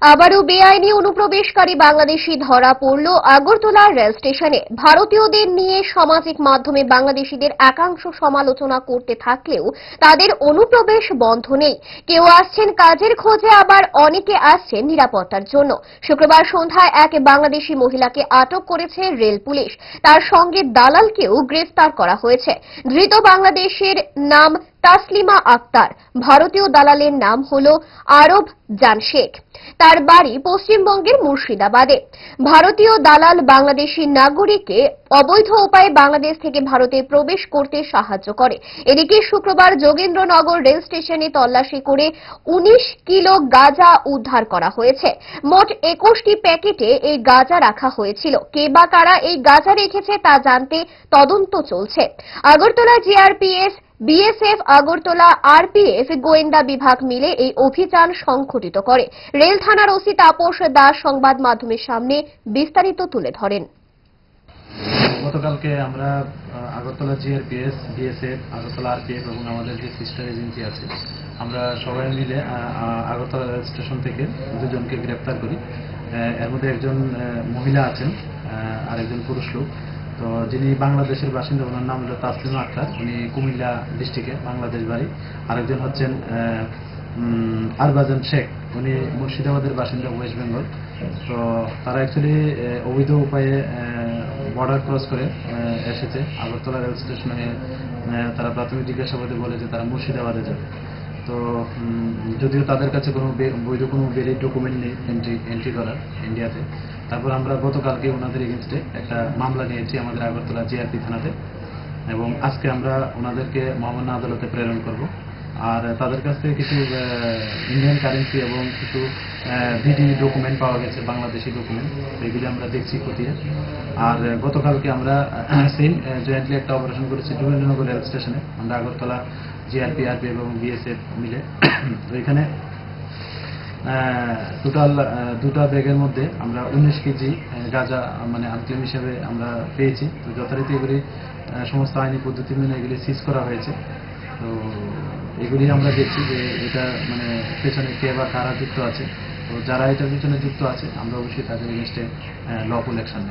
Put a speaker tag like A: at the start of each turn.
A: আবারও বেআইনি অনুপ্রবেশকারী বাংলাদেশি ধরা পড়ল আগরতলা রেল স্টেশনে। ভারতীয়দের নিয়ে সামাজিক মাধ্যমে বাংলাদেশিদের একাংশ সমালোচনা করতে থাকলেও তাদের অনুপ্রবেশ বন্ধ নেই। কেউ আসছেন কাজের খোঁজে, আবার অনেকে আসছেন নিরাপত্তার জন্য। শুক্রবার সন্ধ্যায় এক বাংলাদেশি মহিলাকে আটক করেছে রেল পুলিশ। তার সঙ্গে দালালকেও গ্রেফতার করা হয়েছে। ধৃত বাংলাদেশের নাম তাসলিমা আক্তার, ভারতীয় দালালের নাম হল আরব জান শেখ তার বাড়ি পশ্চিমবঙ্গের মুর্শিদাবাদে। ভারতীয় দালাল বাংলাদেশি নাগরিককে অবৈধ উপায়ে বাংলাদেশ থেকে ভারতে প্রবেশ করতে সাহায্য করে। এদিকে শুক্রবার যোগেন্দ্রনগর রেল স্টেশনে তল্লাশি করে উনিশ কিলো গাঁজা উদ্ধার করা হয়েছে। মোট একুশটি প্যাকেটে এই গাঁজা রাখা হয়েছিল। কে বা কারা এই গাঁজা রেখেছে তা জানতে তদন্ত চলছে। Agartala GRPS BSF, Agartala, RPF, গোয়েন্দা বিভাগ মিলে এই অভিযান সংঘটিত করে। রেল থানার ওসি তাপস দাস সংবাদ মাধ্যমের সামনে বিস্তারিত তুলে ধরেন।
B: গতকালকে আমরা Agartala GRPS BSF, Agartala RPF এবং আমাদের যে সিস্টার এজেন্সি আছে, আমরা সবাই মিলে আগরতলা স্টেশন থেকে দুজনকে গ্রেপ্তার করি। এর মধ্যে একজন মহিলা আছেন আর একজন পুরুষ লোক। তো যিনি বাংলাদেশের বাসিন্দা, ওনার নাম হলো তাসলিমা আক্তার। উনি কুমিল্লা ডিস্ট্রিক্টে বাংলাদেশ বাড়ি। আরেকজন হচ্ছেন আরবাজান শেখ। উনি মুর্শিদাবাদের বাসিন্দা, ওয়েস্ট বেঙ্গল। তো তারা অ্যাকচুয়ালি অবৈধ উপায়ে বর্ডার ক্রস করে এসেছে। আগরতলা রেল স্টেশনে তারা প্রাথমিক জিজ্ঞাসাবাদে বলে যে তারা মুর্শিদাবাদে যাবে। তো যদিও তাদের কাছে কোনো বৈধ কোনো বেরিয়ে ডকুমেন্ট নেই এন্ট্রি এন্ট্রি করার ইন্ডিয়াতে তারপর আমরা গতকালকে ওনাদের এগেনস্টে একটা মামলা নিয়েছি আমাদের আগরতলা জিআরপি থানাতে। এবং আজকে আমরা ওনাদেরকে মহামান্য আদালতে প্রেরণ করব। আর তাদের কাছ থেকে কিছু ইন্ডিয়ান কারেন্সি এবং কিছু ভিডি ডকুমেন্ট পাওয়া গেছে, বাংলাদেশি ডকুমেন্ট এগুলি আমরা দেখছি খতিয়ে। আর গতকালকে আমরা সেম জয়েন্টলি একটা অপারেশন করেছি যোগেন্দ্রনগর রেল স্টেশনে আমরা আগরতলা জিআরপি আরপি এবং বিএসএফ মিলে। তো এখানে টোটাল দুটা ব্যাগের মধ্যে আমরা উনিশ কেজি গাঁজা মানে আনক্লেম হিসেবে আমরা পেয়েছি। তো যথারীতি এগুলি সমস্ত আইনি পদ্ধতি মেনে এগুলি সিজ করা হয়েছে। তো এগুলি আমরা দেখছি যে এটা মানে পেছনে কে বা কারা যুক্ত আছে। তো যারা এটার পিছনে যুক্ত আছে, আমরা অবশ্যই তাদের এগেনস্টে লফুল অ্যাকশন